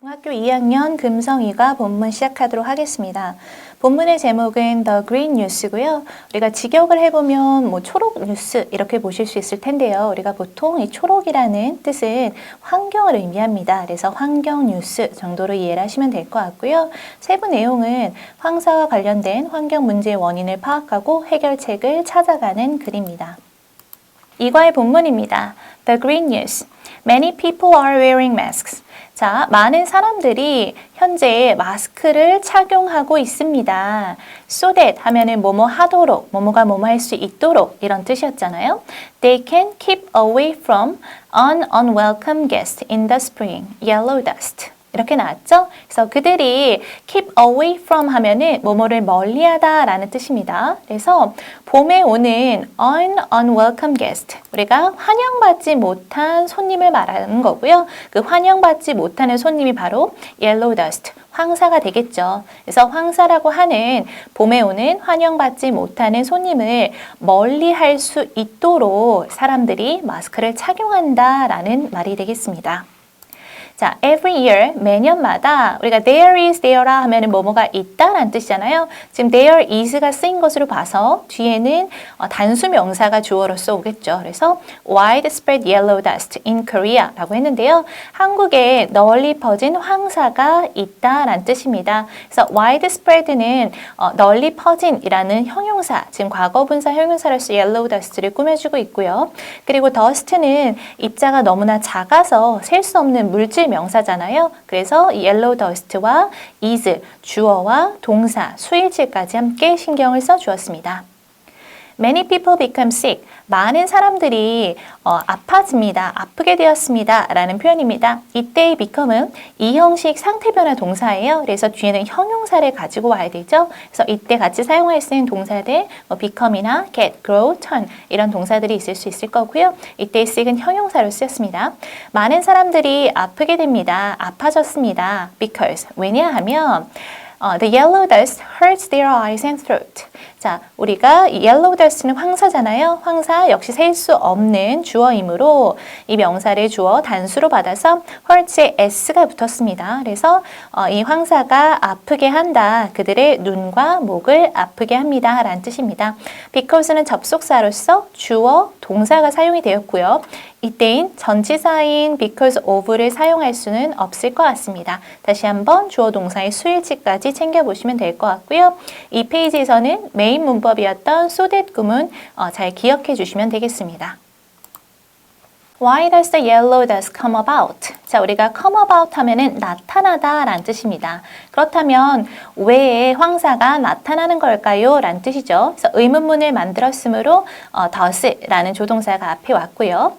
중학교 2학년 금성이가 본문 시작하도록 하겠습니다. 본문의 제목은 The Green News고요. 우리가 직역을 해보면 뭐 초록 뉴스 이렇게 보실 수 있을 텐데요. 우리가 보통 이 초록이라는 뜻은 환경을 의미합니다. 그래서 환경 뉴스 정도로 이해를 하시면 될 것 같고요. 세부 내용은 황사와 관련된 환경 문제의 원인을 파악하고 해결책을 찾아가는 글입니다. 이과의 본문입니다. The Green News. Many people are wearing masks. 자, 많은 사람들이 현재 마스크를 착용하고 있습니다. So that 하면은 뭐뭐 하도록, 뭐뭐가 뭐뭐 할 수 있도록 이런 뜻이었잖아요. They can keep away from an unwelcome guest in the spring, yellow dust. 이렇게 나왔죠? 그래서 그들이 keep away from 하면은 뭐뭐를 멀리하다 라는 뜻입니다. 그래서 봄에 오는 un unwelcome guest 우리가 환영받지 못한 손님을 말하는 거고요. 그 환영받지 못하는 손님이 바로 yellow dust 황사가 되겠죠. 그래서 황사라고 하는 봄에 오는 환영받지 못하는 손님을 멀리 할 수 있도록 사람들이 마스크를 착용한다 라는 말이 되겠습니다. 자, every year 매년마다 우리가 there is there라 하면은 뭐뭐가 있다라는 뜻이잖아요. 지금 there is가 쓰인 것으로 봐서 뒤에는 어, 단수 명사가 주어로서 오겠죠. 그래서 widespread yellow dust in Korea라고 했는데요. 한국에 널리 퍼진 황사가 있다라는 뜻입니다. 그래서 widespread는 어, 널리 퍼진이라는 형용사, 지금 과거분사 형용사로서 yellow dust를 꾸며주고 있고요. 그리고 dust는 입자가 너무나 작아서 셀 수 없는 물질 명사잖아요. 그래서 이 yellow dust와 is 주어와 동사 수일치까지 함께 신경을 써 주었습니다. Many people become sick. 많은 사람들이 어, 아파집니다. 아프게 되었습니다. 라는 표현입니다. 이때의 become은 이 형식 상태 변화 동사예요. 그래서 뒤에는 형용사를 가지고 와야 되죠. 그래서 이때 같이 사용할 수 있는 동사들 뭐 become이나 get, grow, turn 이런 동사들이 있을 수 있을 거고요. 이때 sick은 형용사로 쓰였습니다. 많은 사람들이 아프게 됩니다. 아파졌습니다. because 왜냐 하면 어, the yellow dust hurts their eyes and throat. 자, 우리가 yellow dust는 황사잖아요. 황사 역시 셀 수 없는 주어이므로 이 명사를 주어 단수로 받아서 hurts에 s가 붙었습니다. 그래서 어, 이 황사가 아프게 한다. 그들의 눈과 목을 아프게 합니다. 라는 뜻입니다. because는 접속사로서 주어, 동사가 사용이 되었고요. 이때인 전치사인 because of를 사용할 수는 없을 것 같습니다. 다시 한번 주어 동사의 수일치까지 챙겨보시면 될 것 같고요. 이 페이지에서는 메인 문법이었던 so that 구문 어, 잘 기억해 주시면 되겠습니다. Why does the yellow dust come about? 자, 우리가 come about 하면은 나타나다 라는 뜻입니다. 그렇다면 왜 황사가 나타나는 걸까요? 라는 뜻이죠. 그래서 의문문을 만들었으므로 어, does라는 조동사가 앞에 왔고요.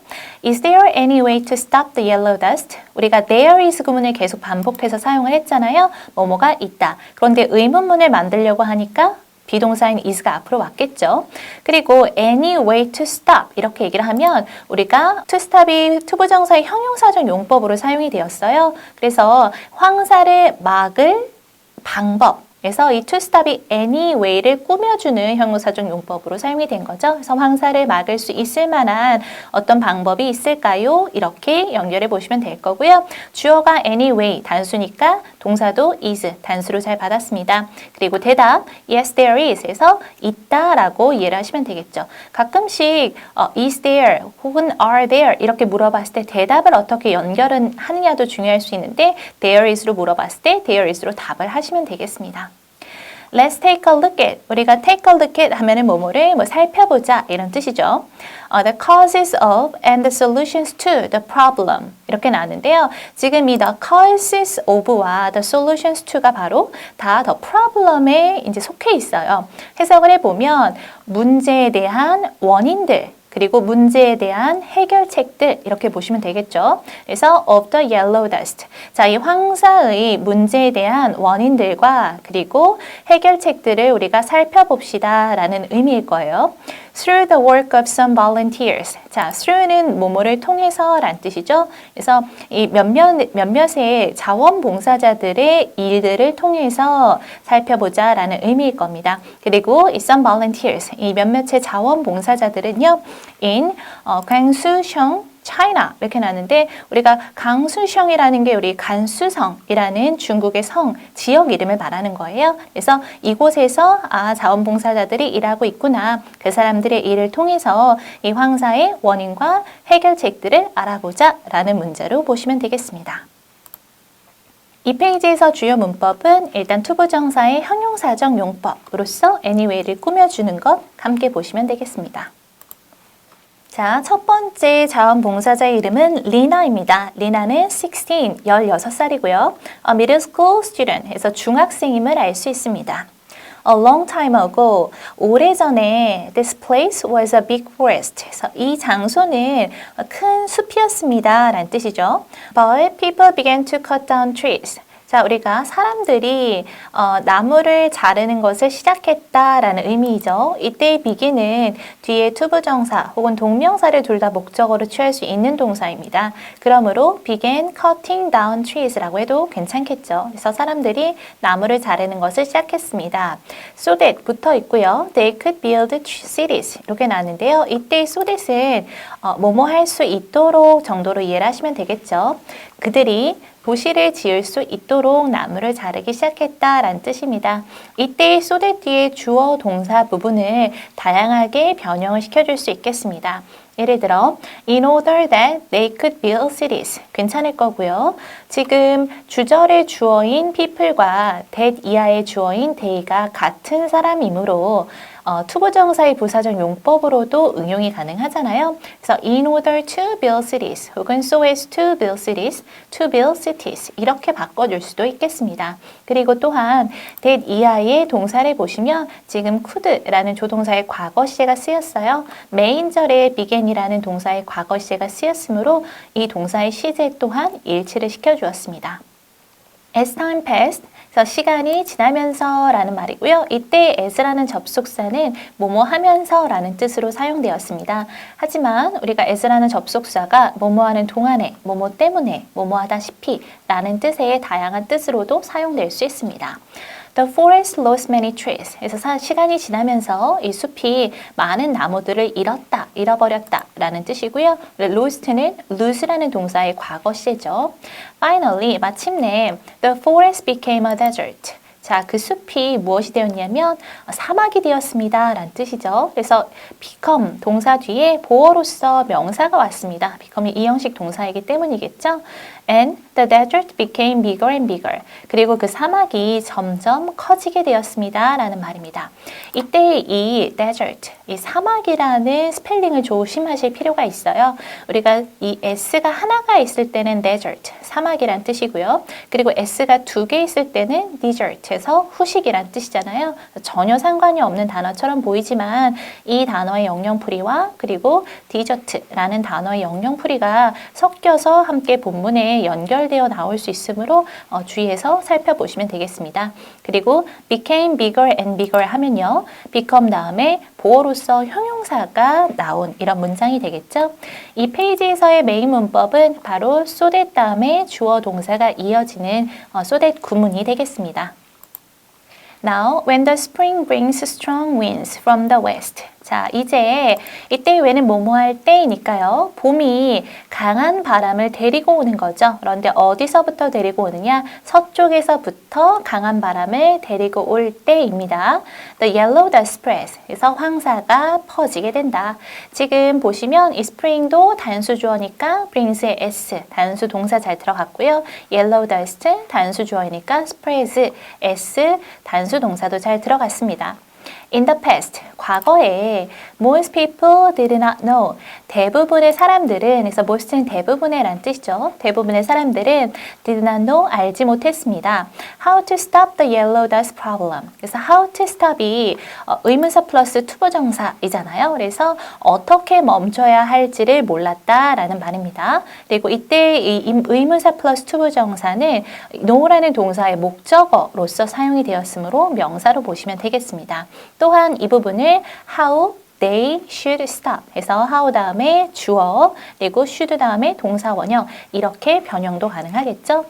Is there any way to stop the yellow dust? 우리가 there is 구문을 계속 반복해서 사용을 했잖아요. 뭐뭐가 있다. 그런데 의문문을 만들려고 하니까 비동사인 is가 앞으로 왔겠죠. 그리고 any way to stop 이렇게 얘기를 하면 우리가 to stop이 투부정사의 형용사적 용법으로 사용이 되었어요. 그래서 황사를 막을 방법 그래서 이 to stop이 any way를 꾸며주는 형용사적 용법으로 사용이 된 거죠. 그래서 황사를 막을 수 있을 만한 어떤 방법이 있을까요? 이렇게 연결해 보시면 될 거고요. 주어가 any way 단수니까 동사도 is 단수로 잘 받았습니다. 그리고 대답 yes there is 에서 있다라고 이해를 하시면 되겠죠. 가끔씩 어, is there 혹은 are there 이렇게 물어봤을 때 대답을 어떻게 연결은 하느냐도 중요할 수 있는데 there is로 물어봤을 때 there is로 답을 하시면 되겠습니다. Let's take a look at. 우리가 take a look at 하면은 뭐뭐를 뭐 살펴보자 이런 뜻이죠. 어, the causes of and the solutions to the problem 이렇게 나왔는데요. 지금 이 the causes of와 the solutions to가 바로 다 the problem에 이제 속해 있어요. 해석을 해보면 문제에 대한 원인들 그리고 문제에 대한 해결책들 이렇게 보시면 되겠죠. 그래서 of the yellow dust. 자, 이 황사의 문제에 대한 원인들과 그리고 해결책들을 우리가 살펴봅시다라는 의미일 거예요. Through the work of some volunteers. 자, through는 뭐뭐를 통해서란 뜻이죠. 그래서 이 몇몇 몇몇의 자원봉사자들의 일들을 통해서 살펴보자라는 의미일 겁니다. 그리고 이 some volunteers 이 몇몇의 자원봉사자들은요, in 어, 광수성 China 이렇게 나는데 우리가 강수성이라는 게 우리 간수성이라는 중국의 성 지역 이름을 말하는 거예요. 그래서 이곳에서 아 자원봉사자들이 일하고 있구나. 그 사람들의 일을 통해서 이 황사의 원인과 해결책들을 알아보자라는 문제로 보시면 되겠습니다. 이 페이지에서 주요 문법은 일단 투부정사의 형용사적 용법으로서 anyway를 꾸며주는 것 함께 보시면 되겠습니다. 자, 첫 번째 자원봉사자의 이름은 리나입니다. 리나는 16, 16살이고요. A middle school student 해서 중학생임을 알 수 있습니다. A long time ago, 오래전에 this place was a big forest. 그래서 이 장소는 큰 숲이었습니다. 라는 뜻이죠. But people began to cut down trees. 자, 우리가 사람들이 어, 나무를 자르는 것을 시작했다라는 의미이죠. 이때의 begin은 뒤에 투부정사 혹은 동명사를 둘 다 목적어로 취할 수 있는 동사입니다. 그러므로 began cutting down trees라고 해도 괜찮겠죠. 그래서 사람들이 나무를 자르는 것을 시작했습니다. So that 붙어 있고요. They could build cities 이렇게 나왔는데요. 이때 so that은 어, 뭐뭐 할 수 있도록 정도로 이해를 하시면 되겠죠. 그들이 도시를 지을 수 있도록 나무를 자르기 시작했다라는 뜻입니다. 이때 소대 뒤에 주어 동사 부분을 다양하게 변형을 시켜줄 수 있겠습니다. 예를 들어 in order that they could build cities 괜찮을 거고요. 지금 주절의 주어인 people과 that 이하의 주어인 they가 같은 사람이므로 어, 투부정사의 부사적 용법으로도 응용이 가능하잖아요. 그래서 in order to build cities 혹은 so as to build cities, to build cities 이렇게 바꿔줄 수도 있겠습니다. 그리고 또한 that 이하의 동사를 보시면 지금 could라는 조동사의 과거 시제가 쓰였어요. 메인절에 began이라는 동사의 과거 시제가 쓰였으므로 이 동사의 시제 또한 일치를 시켜주었습니다. As time passed, 그래서 시간이 지나면서 라는 말이고요. 이때 as라는 접속사는 뭐뭐 하면서 라는 뜻으로 사용되었습니다. 하지만 우리가 as라는 접속사가 뭐뭐 하는 동안에, 뭐뭐 때문에, 뭐뭐 하다시피 라는 뜻의 다양한 뜻으로도 사용될 수 있습니다. The forest lost many trees. 그래서 시간이 지나면서 이 숲이 많은 나무들을 잃었다, 잃어버렸다 라는 뜻이고요. lost는 lose라는 동사의 과거 시제죠. Finally, 마침내 the forest became a desert. 자, 그 숲이 무엇이 되었냐면 사막이 되었습니다. 라는 뜻이죠. 그래서 become 동사 뒤에 보어로서 명사가 왔습니다. become이 이형식 동사이기 때문이겠죠. And the desert became bigger and bigger. 그리고 그 사막이 점점 커지게 되었습니다. 라는 말입니다. 이때 이 desert, 이 사막이라는 스펠링을 조심하실 필요가 있어요. 우리가 이 s가 하나가 있을 때는 desert, 사막이란 뜻이고요. 그리고 s가 두 개 있을 때는 desert에서 후식이란 뜻이잖아요. 전혀 상관이 없는 단어처럼 보이지만 이 단어의 영영풀이와 그리고 desert라는 단어의 영영풀이가 섞여서 함께 본문에 연결되어 나올 수 있으므로 어, 주의해서 살펴보시면 되겠습니다. 그리고 became bigger and bigger 하면요. become 다음에 보어로서 형용사가 나온 이런 문장이 되겠죠. 이 페이지에서의 메인 문법은 바로 that 다음에 주어 동사가 이어지는 어, that 구문이 되겠습니다. Now, when the spring brings strong winds from the west, 자, 이제 이때 외는 뭐뭐 할 때이니까요. 봄이 강한 바람을 데리고 오는 거죠. 그런데 어디서부터 데리고 오느냐? 서쪽에서부터 강한 바람을 데리고 올 때입니다. The yellow dust spreads. 그래서 황사가 퍼지게 된다. 지금 보시면 이 spring도 단수 주어니까 brings의 s 단수 동사 잘 들어갔고요. yellow dust 단수 주어이니까 spreads s 단수 동사도 잘 들어갔습니다. In the past, 과거에 most people did not know. 대부분의 사람들은 그래서 most는 대부분의 란 뜻이죠. 대부분의 사람들은 did not know 알지 못했습니다. How to stop the yellow dust problem. 그래서 how to stop이 어, 의문사 플러스 투부정사이잖아요. 그래서 어떻게 멈춰야 할지를 몰랐다라는 말입니다. 그리고 이때 이 의문사 플러스 투부정사는 know라는 동사의 목적어로서 사용이 되었으므로 명사로 보시면 되겠습니다. 또한 이 부분을 how they should stop 해서 how 다음에 주어 그리고 should 다음에 동사 원형 이렇게 변형도 가능하겠죠.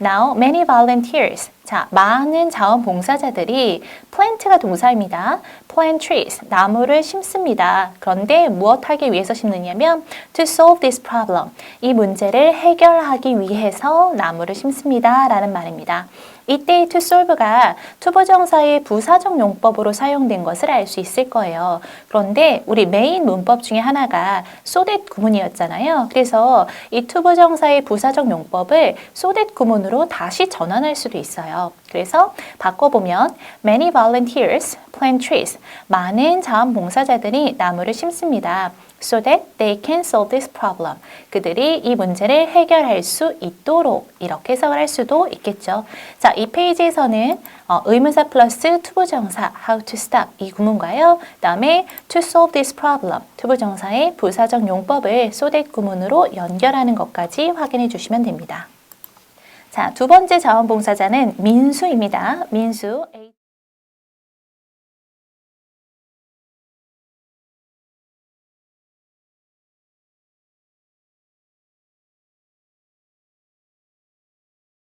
Now many volunteers 자, 많은 자원봉사자들이 plant가 동사입니다. plant trees, 나무를 심습니다. 그런데 무엇 하기 위해서 심느냐면 to solve this problem, 이 문제를 해결하기 위해서 나무를 심습니다. 라는 말입니다. 이때 to solve가 투부정사의 부사적 용법으로 사용된 것을 알 수 있을 거예요. 그런데 우리 메인 문법 중에 하나가 so that 구문이었잖아요. 그래서 이 투부정사의 부사적 용법을 so that 구문으로 다시 전환할 수도 있어요. 그래서 바꿔보면 many volunteers plant trees. 많은 자원봉사자들이 나무를 심습니다. so that they can solve this problem. 그들이 이 문제를 해결할 수 있도록 이렇게 해석을 할 수도 있겠죠. 자, 이 페이지에서는 어, 의문사 플러스 투부정사 how to stop 이 구문과요. 그다음에 to solve this problem 투부정사의 부사적 용법을 so that 구문으로 연결하는 것까지 확인해 주시면 됩니다. 자, 두 번째 자원봉사자는 민수입니다. 민수.